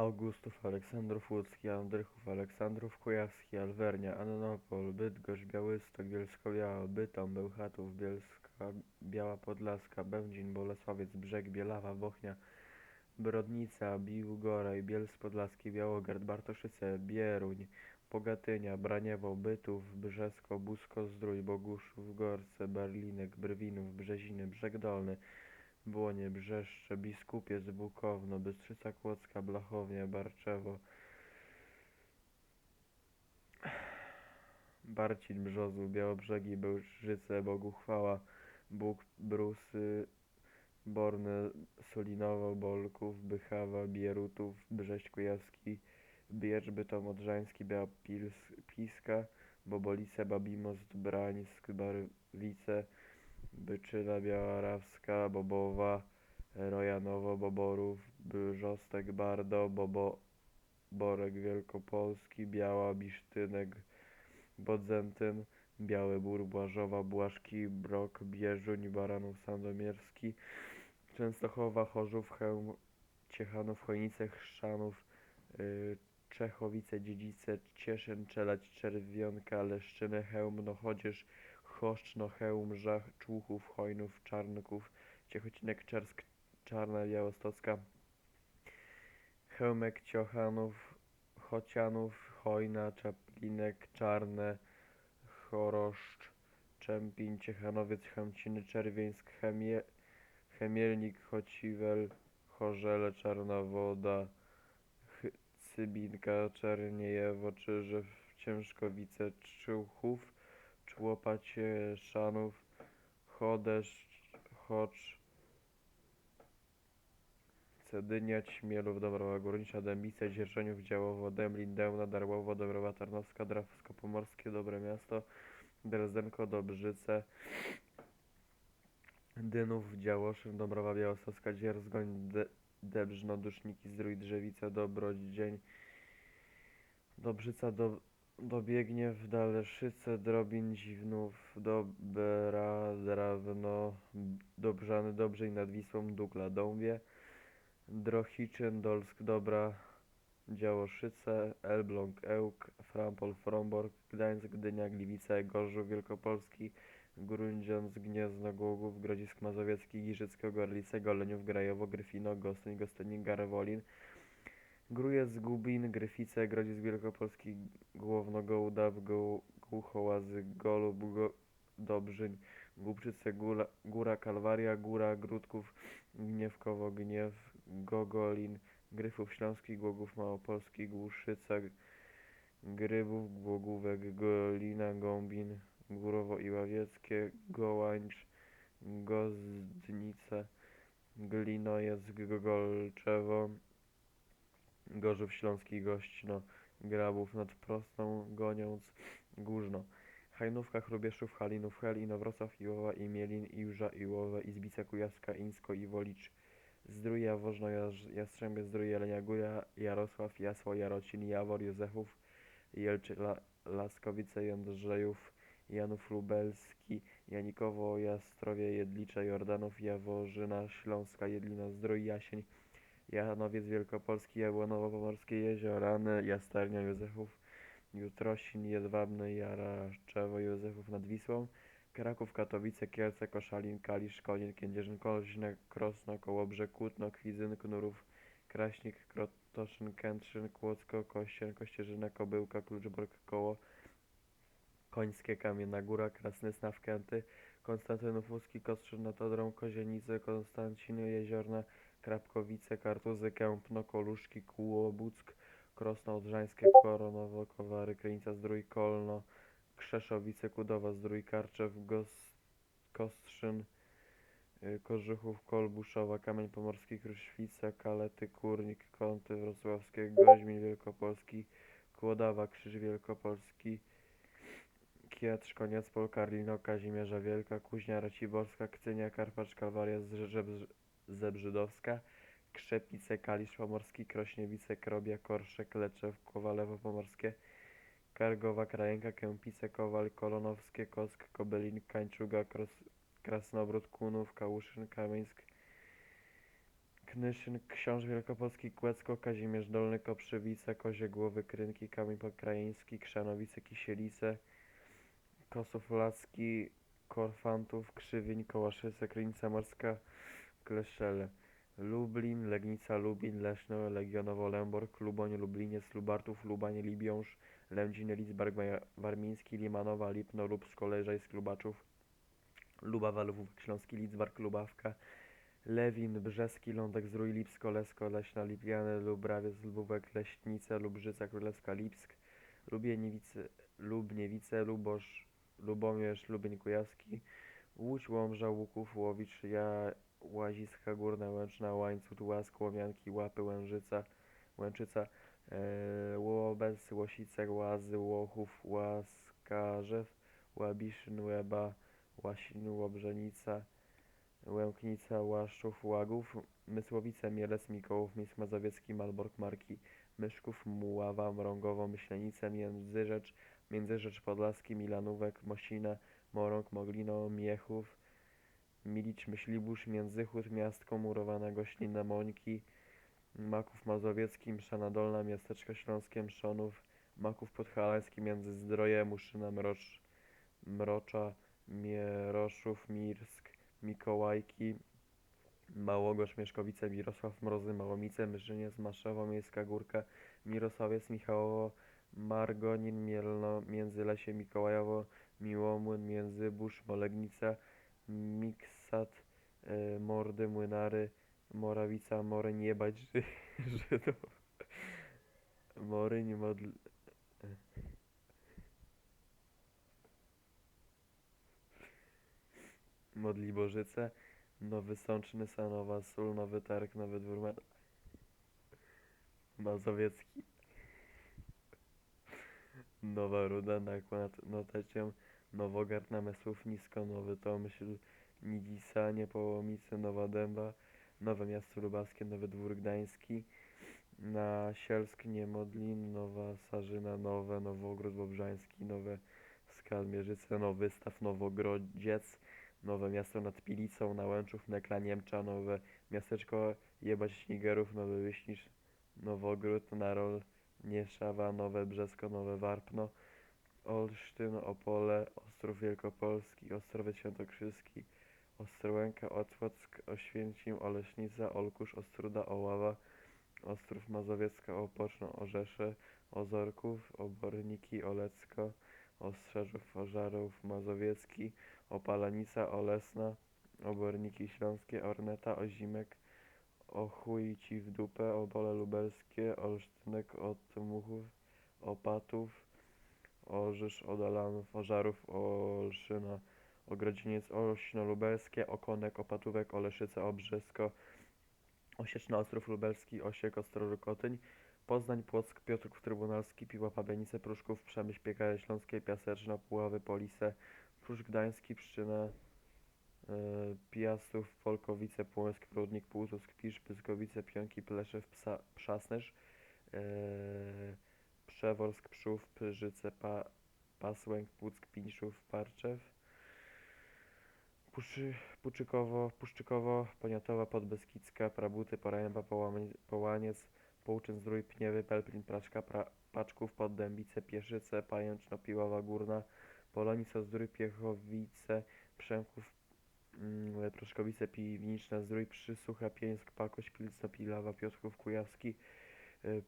Augustów, Aleksandrów Łódzki, Andrychów, Aleksandrów Kujawski, Alwernia, Annopol, Bydgoszcz, Białystok, Bielsko-Biała, Bytom, Bełchatów, Bielska, Biała Podlaska, Będzin, Bolesławiec, Brzeg, Bielawa, Bochnia, Brodnica, Biłgoraj, Bielsk Podlaski, Białogard, Bartoszyce, Bieruń, Pogatynia, Braniewo, Bytów, Brzesko, Busko, Zdrój, Boguszów, Gorce, Berlinek, Brwinów, Brzeziny, Brzeg Dolny, Błonie, Brzeszcze, Biskupiec, Bukowno, Bystrzyca Kłodzka, Blachownia, Barczewo, Barcin, Brzozu, Białobrzegi, Bełżyce, Boguchwała, Bóg, Brusy, Borne, Solinowo, Bolków, Bychawa, Bierutów, Brześć Kujawski, Biecz, Bytom Odrzański, Białpiska, Bobolice, Babimost, Brańsk, Barwice, Byczyna, Białarawska, Bobowa, Rojanowo, Boborów, Brzostek, Bardo, Bobo, Borek Wielkopolski, Biała, Bisztynek, Bodzentyn, Biały Bór, Błażowa, Błaszki, Brok, Bierzuń, Baranów Sandomierski, Częstochowa, Chorzów, Chełm, Ciechanów, Chojnice, Chrzanów, y, Czechowice, Dziedzice, Cieszyn, Czelać, Czerwionka, Leszczyny, Chełm, Nochodzież, Choszcz, Chełm, Żach, Człuchów, Chojnów, Czarnków, Ciechocinek, Czersk, Czarna, Białostocka, Chełmek, Ciochanów, Chocianów, Chojna, Czaplinek, Czarne, Choroszcz, Czempiń, Ciechanowiec, Chęciny, Czerwieńsk, Chemie, Chemielnik, Chociwel, Chorzele, Czarna Woda, Chy- Cybinka, Czerniejewo, Czyżew, Ciężkowice, Człuchów, Człopacie, Szanów, Chodesz, Chocz, Cedynia, Ćmielów, Dąbrowa Górnicza, Dębice, Dzierżoniów, Działowo, Dęblin, Dełna, Darłowo, Dąbrowa Tarnowska, Drawsko-Pomorskie, Dobre Miasto, Drezdenko, Dobrzyce, Dynów, Działoszyn, Dąbrowa Białostocka, Dzierżgoń, De Debrzno, Duszniki, Zdrój, Drzewice, Dobrodzień, Dobrzyca, do Dobiegniew, Daleszyce, Drobin, Dziwnów, Dobra, Drawno, Dobrzany, Dobrzej nad Wisłą, Dukla, Dąbie, Drohiczyn, Dolsk, Dobra, Działoszyce, Elbląg, Ełk, Frampol, Frombork, Gdańsk, Gdynia, Gliwice, Gorzów Wielkopolski, Grudziądz, Gniezno, Głogów, Grodzisk Mazowiecki, Giżycko, Gorlice, Goleniów, Grajowo, Gryfino, Gostyń, Gostynin, Garwolin, Grujec, Gubin, Gryfice, Grodzisk Wielkopolski, Głowno, Gołdaw, Goł, Głuchołazy, Golub, Go, Dobrzyń, Głubczyce, Góra, Góra Kalwaria, Góra Grudków, Gniewkowo, Gniew, Gogolin, Gryfów Śląski, Głogów Małopolski, Głuszyca, Grybów, Głogówek, Golina, Gąbin, Górowo i Ławieckie, Gołańcz, Gozdnice, Glinojeck, Golczewo, Gorzów Śląski, Gościno, Grabów nad Prostą, Goniąc, Górzno, Hajnówka, Chrubieszów, Halinów, Hel, Inowrocław, Iłowa, Imielin, Iłża, Iłowe, Izbica Kujawska, Ińsko, Iwolicz, Zdrój, Jaworzno, Jarz- Jastrzębie, Zdrój, Jelenia Góra, Jarosław, Jasło, Jarocin, Jawor, Józefów, Jelczy, La, Laskowice, Jędrzejów, Janów Lubelski, Janikowo, Jastrowie, Jedlicze, Jordanów, Jaworzyna, Śląska, Jedlina, Zdrój, Jasień, Janowiec Wielkopolski, Jabłonowo-Pomorskie, Jeziorany, Jasternia, Józefów, Jutrosin, Jedwabny, Jaraczewo, Józefów nad Wisłą, Kraków, Katowice, Kielce, Koszalin, Kalisz, Konin, Kędzierzyn, Koźne, Krosno, Kołobrzeg, Kłutno, Kwizyn, Knurów, Kraśnik, Krotoszyn, Kętrzyn, Kłodzko, Kościen, Kościerzyna, Kobyłka, Kluczbork, Koło, Końskie, Kamienna Góra, Krasny Snaw, Kęty, Konstantynów Łódzki, Kostrzyn nad Odrą, Kozienice, Konstanciny, Jeziorna, Krapkowice, Kartuzy, Kępno, Koluszki, Kłobuck, Krosno Odrzańskie, Koronowo, Kowary, Krynica, Zdrój, Kolno, Krzeszowice, Kudowa, Zdrój, Karczew, Gos, Kostrzyn, y, Kożuchów, Kolbuszowa, Kamień Pomorski, Kruszwica, Kalety, Kurnik, Kąty Wrocławskie, Goźmin Wielkopolski, Kłodawa, Krzyż Wielkopolski, Kietrz, Koniecpol, Karlino, Kazimierza Wielka, Kuźnia Raciborska, Kcynia, Karpacz, Kalwaria, Zebrzy, Zebrzydowska, Krzepice, Kalisz Pomorski, Krośniewice, Krobia, Korszek, Leczew, Kowalewo Pomorskie, Kargowa, Krajenka, Kępice, Kowal, Kolonowskie, Kosk, Kobelin, Kańczuga, Kros, Krasnobród, Kunów, Kałuszyn, Kamieńsk, Knyszyn, Książ Wielkopolski, Kłecko, Kazimierz Dolny, Koprzywice, Kozie Głowy, Krynki, Kamień Pokraiński, Krzanowice, Kisielice, Kosów Korfantów, Krzywiń, Kołaszyce, Krynica Morska, Kleszele. Lublin, Legnica, Lubin, Leszno, Legionowo, Lęborg, Luboń, Lubliniec, Lubartów, Lubań, Libiąż, Lędzin, Lidzbark Wa- Warmiński, Limanowa, Lipno, Lubsko, Leżajsk, Lubaczów, Lubawa, Lwówek Śląski, Lidzbark, Lubawka, Lewin, Brzeski, Lądek, Zdrój, Lipsko, Lesko, Leśna, Lipiany, Lubrawiec, Lubówek, Leśnice, Lubrzyca, Królewska, Lipsk, Lubieniwice, Lubniewice, Lubosz, Lubomierz, Lubień Kujawski, Łódź, Łomża, Łuków, Łowicz, ja, Łaziska Górna, Łęczna, Łańcut, Łask, Łomianki, Łapy, Łężyca, Łęczyca, e, Łobec, Łosice, Łazy, Łochów, Łaskarzew, Łabiszyn, Łeba, Łasin, Łobrzenica, Łęknica, Łaszczów, Łagów, Mysłowice, Mielec, Mikołów, Mińsk Mazowiecki, Malbork, Marki, Myszków, Muława, Mrągowo, Myślenice, Międzyrzecz, Międzyrzecz Podlaski, Milanówek, Mosina, Morąg, Moglino, Miechów, Milicz, Myślibórz, Międzychód, Miastko, Murowana, Goślina, Mońki, Maków Mazowiecki, Mszana Dolna, Miasteczko Śląskie, Mszonów, Maków Podhalański, Międzyzdroje, Muszyna, Mrocz, Mrocza, Mieroszów, Mirsk, Mikołajki, Małogosz, Mieszkowice, Mirosław, Mrozy, Małomice, Myszyniec, Maszowo, Miejska Górka, Mirosławiec, Michałowo, Margonin, Mielno, Międzylesie, Mikołajowo, Miłomłyn, Międzybórz, Molegnica, Miksat, e, Mordy, Młynary, Morawica, Moreń, Jebać Ży- Żydów, Moryń, Modl... Modliborzyce, Nowy Sączny, Sanowa, Sól, Nowy Targ, Nowy Dwór, Ma- Mazowiecki, Nowa Ruda, Nakład, Notecią, Nowogard, Namysłów, Nisko, Nowy Tomyśl, Nidzisa, Niepołomice, Nowa Dęba, Nowe Miasto Lubawskie, Nowy Dwór Gdański, na Sielsk, Niemodlin, Nowa Sarzyna, Nowe, Nowogród Bobrzański, Nowe Skalmierzyce, Nowy Staw, Nowogrodziec, Nowe Miasto nad Pilicą, Nałęczów, Nekla, Niemcza, Nowe Miasteczko Jebać Śnigerów, Nowy Wyśnicz, Nowogród, Narol, Nieszawa, Nowe Brzesko, Nowe Warpno, Olsztyn, Opole, Ostrów Wielkopolski, Ostrowiec Świętokrzyski, Ostrołęka, Otwock, Oświęcim, Oleśnica, Olkusz, Ostruda, Oława, Ostrów Mazowiecka, Opoczno, Orzesze, Ozorków, Oborniki, Olecko, Ostrzeżów, Ożarów, Mazowiecki, Opalanica, Olesna, Oborniki Śląskie, Orneta, Ozimek, Ochuj ci w dupę, Opole Lubelskie, Olsztynek, Otmuchów, Opatów, Orzysz, Odalanów, Ożarów, Olszyna, Ogrodziniec, Olśno Lubelskie, Okonek, Opatówek, Oleszyce, Obrzysko, Osieczna, Ostrów Lubelski, Osiek, Ostrożek, Otyń, Poznań, Płock, Piotrków Trybunalski, Piła, Pabianice, Pruszków, Przemyśl, Piekary Śląskie, Piaseczno, Puławy, Police, Pruszcz Gdański, e, Piastów, Polkowice, Płońsk, Prudnik, Półtusk, Pisz, Pyskowice, Pionki, Pleszew, Psa, Przasnysz, e, Przeworsk, Przów, Pyrzyce, pa, Pasłęk, Puck, Pińszów, Parczew, Puszy, Puczykowo, Puszczykowo, Poniatowa, Podbeskidzka, Prabuty, Poręba, Połaniec, Połczyn, Zdrój, Pniewy, Pelplin, Praszka, pra, Paczków, Poddębice, Pieszyce, Pajęczno, Piłowa Górna, Polonice, Zdrój, Piechowice, Przemków, mm, Proszkowice, Piwniczne, Zdrój, Przysłucha, Pieńsk, Pakoś, Pilcno, Pilawa, Piotrków, Kujawski,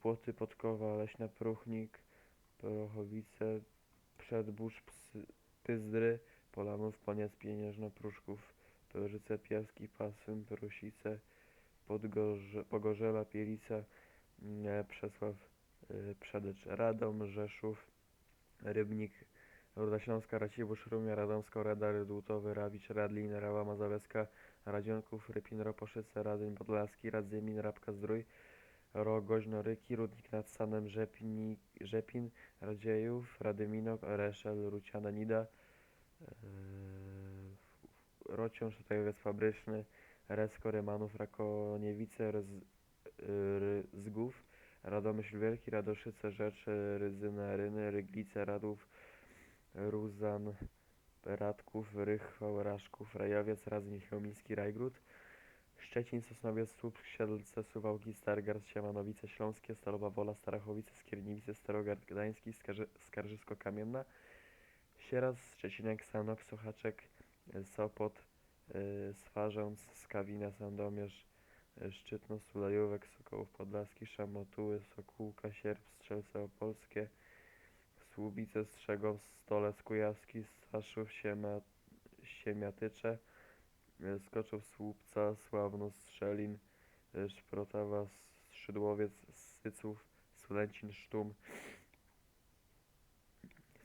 Płoty, Podkowa, Leśna, Pruchnik, Prochowice, Przedbórz, Psy, Pyzdry, Polanów, Poniec, Pieniężno, Pruszków, Pyrzyce, Piaski, Pasym, Prusice, Podgorze, Pogorzela, Pielica, mm, Przesław, y, Przedecz, Radom, Rzeszów, Rybnik, Ruda Śląska, Racibórz, Rumia, Radomsko, Reda, Rydłutowy, Rawicz, Radlin, Rała Mazowiecka, Radzionków, Rypin, Roposzyce, Radzyń, Podlaski, Radzymin, Rabka, Zdrój, Rogoźno, Ryki, Rudnik nad Sanem, Rzepni, Rzepin, Radziejów, Radymino, Reszel, Ruciana, Nida, Yy, Rociąż, Tajowiec Fabryczny, Resko, Rymanów, Rakoniewice, Rz, Ryzgów, Radomyśl Wielki, Radoszyce, Rzeczy, Rydzyna, Ryny, Ryglice, Radów, Ruzan, Radków, Rychwał, Raszków, Rajowiec, Radzyń, Chełmiński, Rajgród, Szczecin, Sosnowiec, Słupsk, Siedlce, Suwałki, Stargard, Siemanowice Śląskie, Stalowa Wola, Starachowice, Skierniewice, Starogard Gdański, Skarżysko-Kamienna, Sieradz, Szczecinek, Sanok, Sochaczek, Sopot, y, Swarzędz, Skawina, Sandomierz, y, Szczytno, Sulejówek, Sokołów Podlaski, Szamotuły, Sokółka, Sierp, Strzelce Opolskie, Słubice, Strzegów, Stolec Kujawski, Staszów, Siema, Siemiatycze, Skoczów, Słupca, Sławno, Strzelin, y, Szprotawa, Szydłowiec, Syców, Sulęcin, Sztum,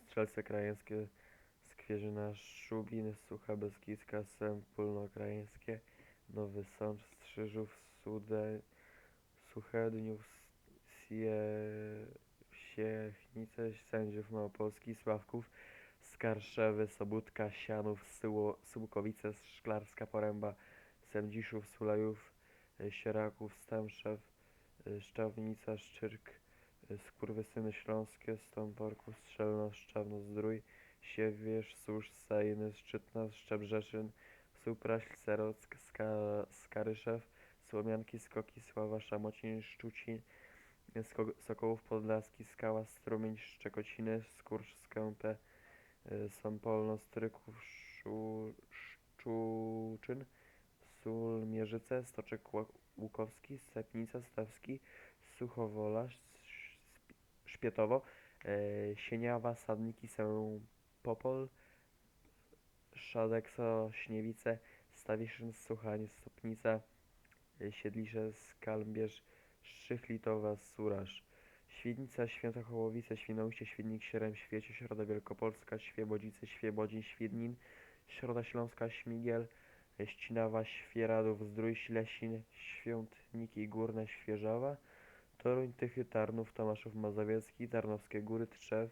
Strzelce Krajeńskie, Skwierzyna, Szubin, Sucha Beskidzka, Sępólno-Krajeńskie, Nowy Sącz, Strzyżów, Sude, Suchedniów, Sie, Siechnice, Sędziów Małopolski, Sławków, Skarszewy, Sobótka, Sianów, Syło, Sułkowice, Szklarska Poręba, Sędziszów, Sulejów, Sieraków, Stęszew, y, Szczawnica, Szczyrk, Skurwysyny Śląskie, Stąporków, Strzelno, Szczawno, Zdrój, Siewierz, Susz, Sejny, Szczytna, Szczebrzeszyn, Supraśl, Serock, Ska, Skaryszew, Słomianki, Skoki, Sława, Szamocin, Szczucin, Sokołów Podlaski, Skała, Strumień, Szczekociny, Skurcz, Skępę, y, Sąpolno, Stryków, Szu, Szczuczyn, Sól, Mierzyce, Stoczek Łukowski, Stepnica, Stawski, Suchowola, Sz- Szpietowo, y, Sieniawa, Sadniki, Popol, Szadekso, Śniewice, Stawiszyn, Suchań, Stopnica, y, Siedlisze, Skalmbierz, Szychlitowa, Suraż, Świdnica, Świętochołowice, Świnoujście, Świdnik, Sierem, Świecie, Środa Wielkopolska, Świebodzice, Świebodzin, Świdnin, Środa Śląska, Śmigiel, Ścinawa, Świeradów, Zdrój, Ślesin, Świątniki Górne, Świeżawa, Toruń, Tychy, Tarnów, Tomaszów Mazowiecki, Tarnowskie Góry, Trzew,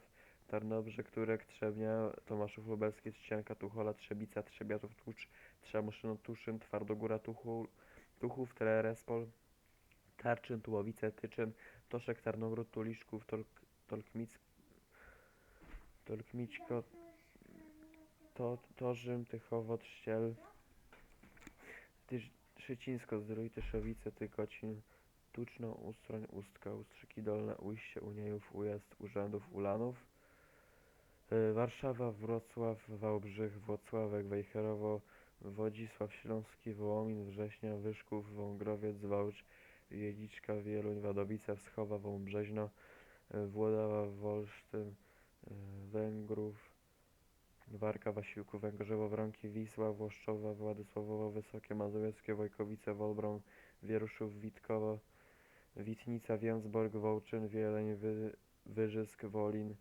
Tarnobrzeg, Turek, Trzebnia, Tomaszów Lubelski, Trzcianka, Tuchola, Trzebica, Trzebiatów, Tłucz, Trzemoszyno, Tuszyn, Twardogóra, Tuchul, Tuchów, Telerespol, Tarczyn, Tułowice, Tyczyn, Toszek, Tarnogród, Tuliszków, Tolk, Tolkmic, Tolkmićko, to, Torzym, Tychowo, Trzciel, Tyż, Szycińsko, Zdrój, Tyszowice, Tykocin, Tuczno, Ustroń, Ustka, Ustrzyki Dolne, Ujście, Uniejów, Ujazd, Urzędów, Ulanów, y, Warszawa, Wrocław, Wałbrzych, Włocławek, Wejherowo, Wodzisław Śląski, Wołomin, Września, Wyszków, Wągrowiec, Wałcz, Wieliczka, Wieluń, Wadowice, Wschowa, Wąbrzeźno, y, Włodawa, Wolsztyn, y, Węgrów, Warka, Wasilków, Węgorzewo, Wronki, Wisła, Włoszczowa, Władysławowo, Wysokie Mazowieckie, Wojkowice, Wolbrom, Wieruszów, Witkowo, Witnica, Więcborg, Wołczyn, Wieleń, Wy, Wyżysk, Wolin,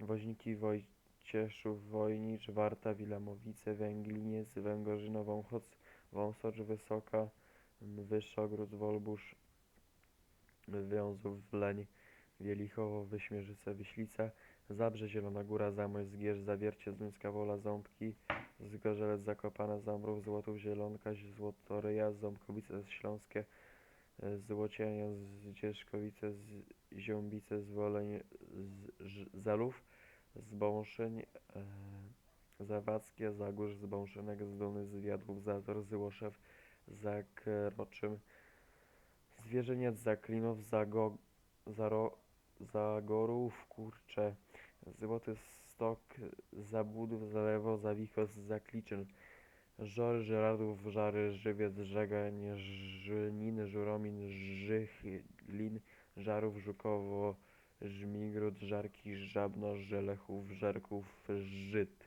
Woźniki, Wojcieszów, Wojnicz, Warta, Wilamowice, Węgliniec, Węgorzyno, Wąchoc, Wąsocz, Wysoka, Wyszogród, Wolbusz, Wiązów, Wleń, Wielichowo, Wyśmierzyce, Wyślica, Zabrze, Zielona Góra, Zamość, Zgierz, Zawiercie, Zduńska Wola, Ząbki, Zgorzelec, Zakopane, Zamrów, Złotów, Zielonka, Złotoryja, Ząbkowice Śląskie, Złocienia, Zdzieszkowice, Z- Ziąbice, Zwoleń, Zalów, Zbąszyń, e, Zawadzkie, Zagórz, Zbąszynek, Zduny, Zwiadów, Zator, Złoszew, Zakroczym, Zwierzyniec, Zaklinów, Zago, Zaro, Zagorów, Kurcze, Złoty Stok, Zabudów, Zalewo, Zawichos, Zakliczyn, Żory, Żeradów, Żary, Żywiec, Żegań, Żylnin, Żuromin, Żychlin, Żarów, Żukowo, Żmigród, Żarki, Żabno, Żelechów, Żerków, Żyd.